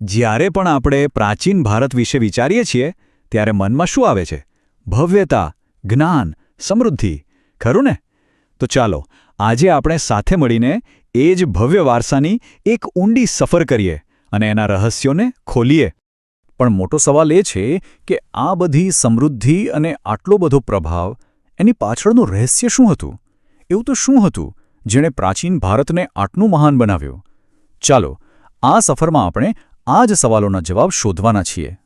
જ્યારે પણ આપણે પ્રાચીન ભારત વિશે વિચારીએ છીએ, ત્યારે મનમાં શું આવે છે? ભવ્યતા, જ્ઞાન, સમૃદ્ધિ. ખરું ને? તો ચાલો, આજે આપણે સાથે મળીને એ જ ભવ્ય વારસાની એક ઊંડી સફર કરીએ અને એના રહસ્યોને ખોલીએ. પણ મોટો સવાલ એ છે કે આ બધી સમૃદ્ધિ અને આટલો બધો પ્રભાવ, એની પાછળનું રહસ્ય શું હતું? એવું તો શું હતું જેણે પ્રાચીન ભારતને આટલું મહાન બનાવ્યું? ચાલો, આ સફરમાં આપણે આ જ સવાલોના જવાબ શોધવાના છીએ.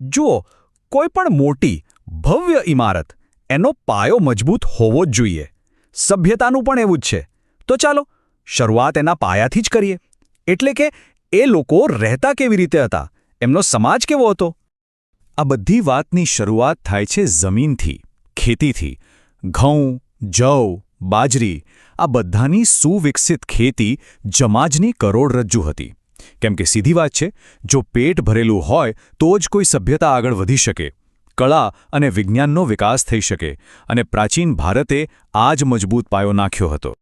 જુઓ કોઈ પણ મોટી, ભવ્ય ઇમારત, એનો પાયો મજબૂત હોવો જ જોઈએ. સભ્યતાનું પણ એવું જ છે. તો ચાલો, શરૂઆત એના પાયાથી જ કરીએ. એટલે કે, એ લોકો રહેતા કેવી રીતે હતા? એમનો સમાજ કેવો હતો? આ બધી વાતની શરૂઆત થાય છે જમીનથી, ખેતીથી. ઘઉં, જવ, બાજરી, આ બધાની સુવિકસિત ખેતી જમાજની કરોડરજ્જુ હતી. કેમ કે સીધી વાત છે, જો પેટ ભરેલું હોય તો જ કોઈ સભ્યતા આગળ વધી શકે. કળા અને વિજ્ઞાનનો વિકાસ થઈ શકે અને પ્રાચીન ભારતે આ જ મજબૂત પાયો નાખ્યો હતો.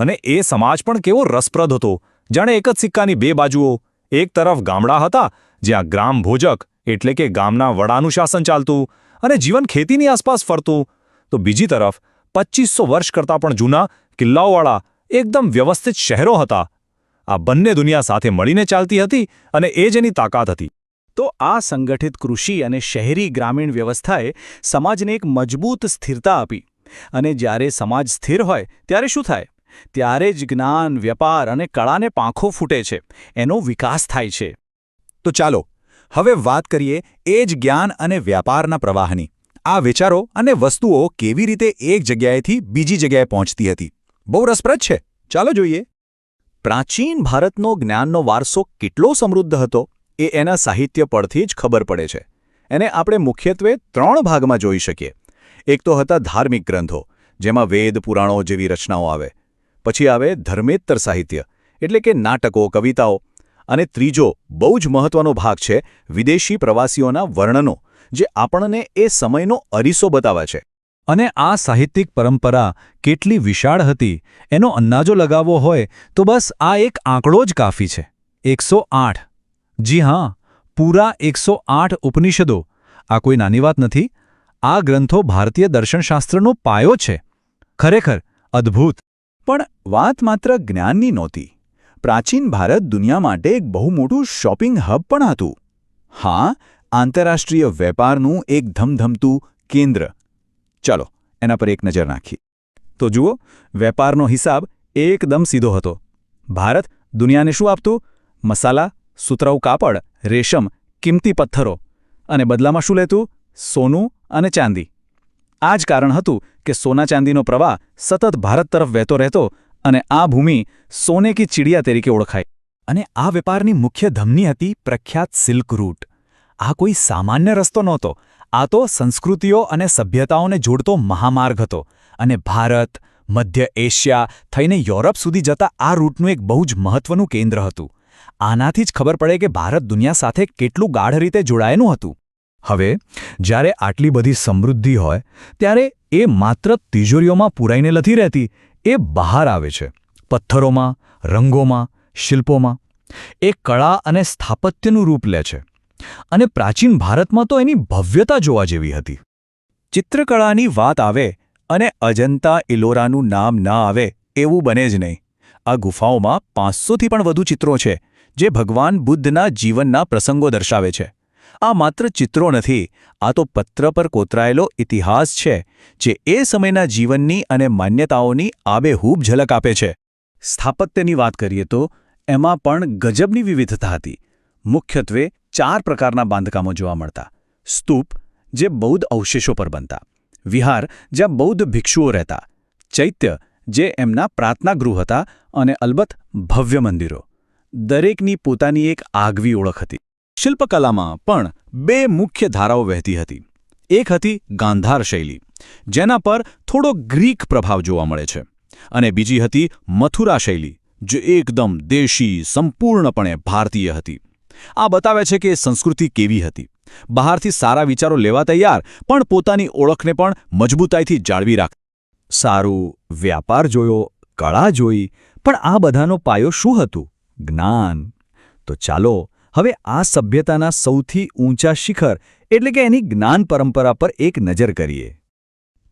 અને એ સમાજ પણ કેવો રસપ્રદ હતો. જાણે એક જ સિક્કાની બે બાજુઓ, એક તરફ ગામડા હતા, જ્યાં ગ્રામ ભોજક એટલે કે ગામના વડાનું શાસન ચાલતું અને જીવન ખેતીની આસપાસ ફરતું. તો બીજી તરફ, પચીસો વર્ષ કરતાં પણ જૂના કિલ્લાઓવાળા એકદમ વ્યવસ્થિત શહેરો હતા આ બંને દુનિયા સાથે મળીને ચાલતી હતી અને એ જ એની તાકાત હતી. તો આ સંગઠિત કૃષિ અને શહેરી ગ્રામીણ વ્યવસ્થાએ સમાજને એક મજબૂત સ્થિરતા આપી. અને જ્યારે સમાજ સ્થિર હોય ત્યારે શું થાય? ત્યારે જ જ્ઞાન વ્યાપાર અને કળાને પાંખો ફૂટે છે. એનો વિકાસ થાય છે. તો ચાલો હવે વાત કરીએ એ જ જ્ઞાન અને વ્યાપારના પ્રવાહની. આ વિચારો અને વસ્તુઓ કેવી રીતે એક જગ્યાએથી બીજી જગ્યાએ પહોંચતી હતી? બહુ રસપ્રદ છે. ચાલો જોઈએ. પ્રાચીન ભારતનો જ્ઞાનનો વારસો કેટલો સમૃદ્ધ હતો એ એના સાહિત્ય પરથી જ ખબર પડે છે. એને આપણે મુખ્યત્વે ત્રણ ભાગમાં જોઈ શકીએ. એક તો હતા ધાર્મિક ગ્રંથો, જેમાં વેદ, પુરાણો જેવી રચનાઓ આવે. પછી આવે ધર્મેત્તર સાહિત્ય, એટલે કે નાટકો, કવિતાઓ. અને ત્રીજો, બહુ જ મહત્વનો ભાગ છે, વિદેશી પ્રવાસીઓના વર્ણનો, જે આપણને એ સમયનો અરીસો બતાવે છે. અને આ સાહિત્યિક પરંપરા કેટલી વિશાળ હતી, એનો અંદાજો લગાવવો હોય તો બસ આ એક આંકડો જ કાફી છે. એકસો જી હા, પૂરા એકસો ઉપનિષદો. આ કોઈ નાની વાત નથી. આ ગ્રંથો ભારતીય દર્શનશાસ્ત્રનો પાયો છે. ખરેખર, અદ્ભુત. પણ વાત માત્ર જ્ઞાનની નહોતી. પ્રાચીન ભારત દુનિયા માટે એક બહુ મોટું શોપિંગ હબ પણ હતું. હા, આંતરરાષ્ટ્રીય વેપારનું એક ધમધમતું કેન્દ્ર. ચાલો, એના પર એક નજર નાખી. તો જુઓ, વેપારનો હિસાબ એકદમ સીધો હતો. ભારત દુનિયાને શું આપતું? મસાલા, સુતરાઉ કાપડ, રેશમ, કિંમતી પથ્થરો. અને બદલામાં શું લેતું? સોનું અને ચાંદી. આ જ કારણ હતું કે સોના ચાંદીનો પ્રવાહ સતત ભારત તરફ વહેતો રહેતો અને આ ભૂમિ સોને કી ચીડિયા તરીકે ઓળખાય. અને આ વેપારની મુખ્ય ધમની હતી પ્રખ્યાત સિલ્ક રૂટ. આ કોઈ સામાન્ય રસ્તો નહોતો. આ તો સંસ્કૃતિઓ અને સભ્યતાઓને જોડતો મહામાર્ગ હતો અને ભારત, મધ્ય એશિયા થઈને યુરોપ સુધી જતા આ રૂટનું એક બહુ જ મહત્વનું કેન્દ્ર હતું. આનાથી જ ખબર પડે કે ભારત દુનિયા સાથે કેટલું ગાઢ રીતે જોડાયેલું હતું. હવે, જ્યારે આટલી બધી સમૃદ્ધિ હોય, ત્યારે એ માત્ર તિજોરીઓમાં પૂરાઈને નથી રહેતી, એ બહાર આવે છે. પથ્થરોમાં, રંગોમાં, શિલ્પોમાં. એ કળા અને સ્થાપત્યનું રૂપ લે છે. અને પ્રાચીન ભારતમાં તો એની ભવ્યતા જોવા જેવી હતી. ચિત્રકળાની વાત આવે અને અજંતા ઇલોરાનું નામ ના આવે એવું બને જ નહીં. આ ગુફાઓમાં પાંચસોથી પણ વધુ ચિત્રો છે, જે ભગવાન બુદ્ધના જીવનના પ્રસંગો દર્શાવે છે. આ માત્ર ચિત્રો નથી, આ તો પત્ર પર કોતરાયેલો ઇતિહાસ છે, જે એ સમયના જીવનની અને માન્યતાઓની આબેહૂબ ઝલક આપે છે. સ્થાપત્યની વાત કરીએ તો, એમાં પણ ગજબની વિવિધતા હતી. મુખ્યત્વે ચાર પ્રકારના બાંધકામો જોવા મળતા. સ્તૂપ, જે બૌદ્ધ અવશેષો પર બનતા. વિહાર, જ્યાં બૌદ્ધ ભિક્ષુઓ રહેતા. ચૈત્ય, જે એમના પ્રાર્થના ગૃહ હતા અને અલબત્ત ભવ્ય મંદિરો. દરેકની પોતાની એક આગવી ઓળખ હતી. શિલ્પકલામાં પણ બે મુખ્ય ધારાઓ વહેતી હતી. એક હતી ગાંધાર શૈલી, જેના પર થોડો ગ્રીક પ્રભાવ જોવા મળે છે. અને બીજી હતી મથુરા શૈલી, જે એકદમ દેશી, સંપૂર્ણપણે ભારતીય હતી. આ બતાવે છે કે સંસ્કૃતિ કેવી હતી. બહારથી સારા વિચારો લેવા તૈયાર, પણ પોતાની ઓળખને પણ મજબૂતાઈથી જાળવી રાખ. સારું વ્યાપાર જોયો, કળા જોઈ, પણ આ બધાનો પાયો શું હતું? જ્ઞાન. તો ચાલો, હવે આ સભ્યતાના સૌથી ઊંચા શિખર, એટલે કે એની જ્ઞાન પરંપરા પર એક નજર કરીએ.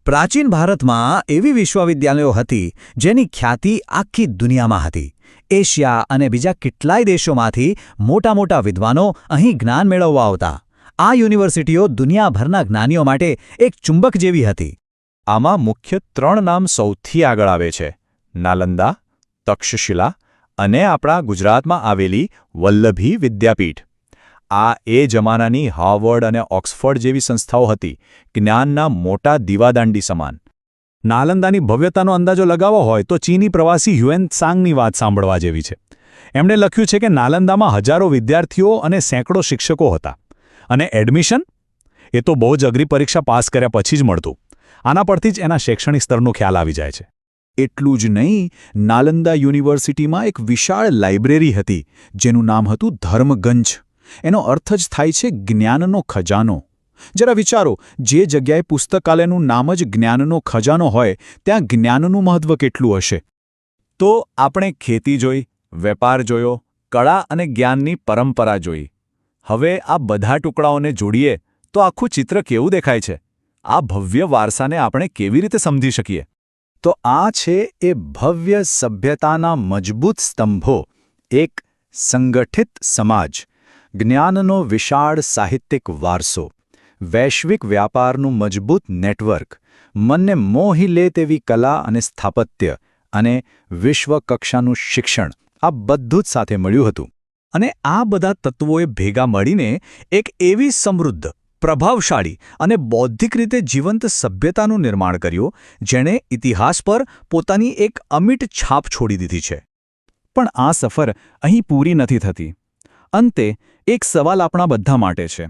પ્રાચીન ભારતમાં એવી વિશ્વવિદ્યાલયો હતી, જેની ખ્યાતિ આખી દુનિયામાં હતી. એશિયા અને બીજા કેટલાય દેશોમાંથી મોટા મોટા વિદ્વાનો અહીં જ્ઞાન મેળવવા આવતા. આ યુનિવર્સિટીઓ દુનિયાભરના જ્ઞાનીઓ માટે એક ચુંબક જેવી હતી. આમાં મુખ્ય ત્રણ નામ સૌથી આગળ આવે છે. નાલંદા, તક્ષશિલા અને આપણા ગુજરાતમાં આવેલી વલ્લભી વિદ્યાપીઠ. આ એ જમાનાની હાર્વર્ડ અને ઓક્સફર્ડ જેવી સંસ્થાઓ હતી, જ્ઞાનના મોટા દીવાદાંડી સમાન. નાલંદાની ભવ્યતાનો અંદાજો લગાવવો હોય તો ચીની પ્રવાસી હ્યુએન સાંગની વાત સાંભળવા જેવી છે. એમણે લખ્યું છે કે નાલંદામાં હજારો વિદ્યાર્થીઓ અને સેંકડો શિક્ષકો હતા. અને એડમિશન? એ તો બહુ જ અઘરી પરીક્ષા પાસ કર્યા પછી જ મળતું. આના પરથી જ એના શૈક્ષણિક સ્તરનો ખ્યાલ આવી જાય છે. એટલું જ નહીં, નાલંદા યુનિવર્સિટીમાં એક વિશાળ લાઇબ્રેરી હતી, જેનું નામ હતું ધર્મગંજ. એનો અર્થ જ થાય છે જ્ઞાનનો ખજાનો. જરા વિચારો, જે જગ્યાએ પુસ્તકાલયનું નામ જ જ્ઞાનનો ખજાનો હોય, ત્યાં જ્ઞાનનું મહત્વ કેટલું હશે? તો આપણે ખેતી જોઈ, વેપાર જોયો, કળા અને જ્ઞાનની પરંપરા જોઈ. હવે આ બધા ટુકડાઓને જોડીએ, તો આખું ચિત્ર કેવું દેખાય છે? આ ભવ્ય વારસાને આપણે કેવી રીતે સમજી શકીએ? તો આ છે એ ભવ્ય સભ્યતાના મજબૂત સ્તંભો, એક સંગઠિત સમાજ, જ્ઞાનનો વિશાળ સાહિત્યિક વારસો. વૈશ્વિક વ્યાપારનું મજબૂત નેટવર્ક, મનને મોહી લે તેવી કલા અને સ્થાપત્ય અને વિશ્વકક્ષાનું શિક્ષણ આ બધું જ સાથે મળ્યું હતું. અને આ બધા તત્વોએ ભેગા મળીને એક એવી સમૃદ્ધ, પ્રભાવશાળી અને બૌદ્ધિક રીતે જીવંત સભ્યતાનું નિર્માણ કર્યું, જેણે ઇતિહાસ પર પોતાની એક અમિટ છાપ છોડી દીધી છે. પણ આ સફર અહીં પૂરી નથી થતી. અંતે એક સવાલ આપણા બધા માટે છે.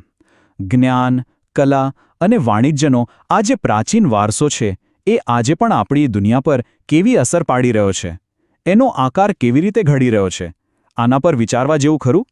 જ્ઞાન કલા અને વાણિજ્યનો આ જે પ્રાચીન વારસો છે, એ આજે પણ આપણી દુનિયા પર કેવી અસર પાડી રહ્યો છે? એનો આકાર કેવી રીતે ઘડી રહ્યો છે? આના પર વિચારવા જેવું ખરું?